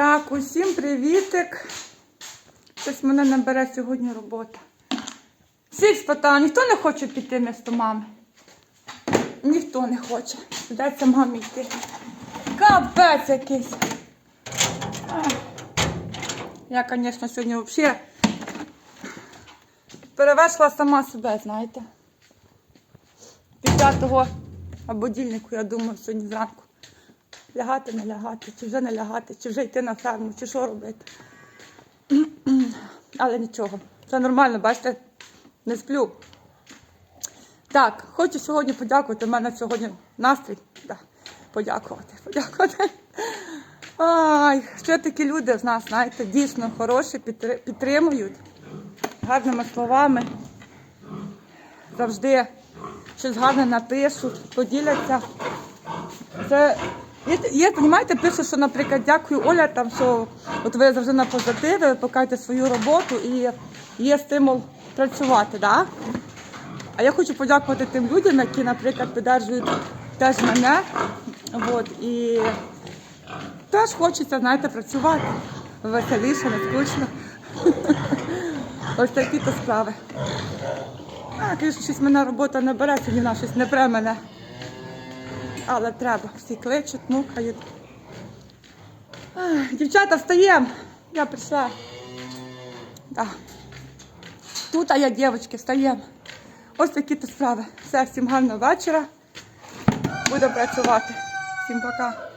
Так, усім привітик. Щось мене набере сьогодні робота. Всіх спитала, ніхто не хоче піти вмісто мами. Ніхто не хоче. Придеться мамі йти. Капець якийсь. Я, звісно, сьогодні взагалі перевершила сама себе, знаєте. Після того будильнику, я думаю, сьогодні зранку. Лягати, не лягати, чи вже не лягати, чи вже йти на ферму, чи що робити. Але нічого, це нормально, бачите, не сплю. Так, хочу сьогодні подякувати. У мене сьогодні настрій. Да, подякувати, подякувати. Ай, що такі люди з нас, знаєте, дійсно хороші, підтримують гарними словами. Завжди щось гарне напишуть, поділяться. Це є, є розумієте, пише, що, наприклад, дякую Оля, там що от ви завжди на позитиві, ви покажете свою роботу і є стимул працювати. Да? А я хочу подякувати тим людям, які, наприклад, підтримують теж мене. От, і теж хочеться, знаєте, працювати. Веселіше, не скучно. Ось такі то справи. А, звісно, щось мене робота не бере, сьогодні вона щось не бере мене. Але треба. Всі кличуть, мукають. Дівчата, встаємо. Я прийшла. Да. Тут, а я, дівчатки, встаємо. Ось такі то справи. Все, всім гарного вечора. Будемо працювати. Всім пока.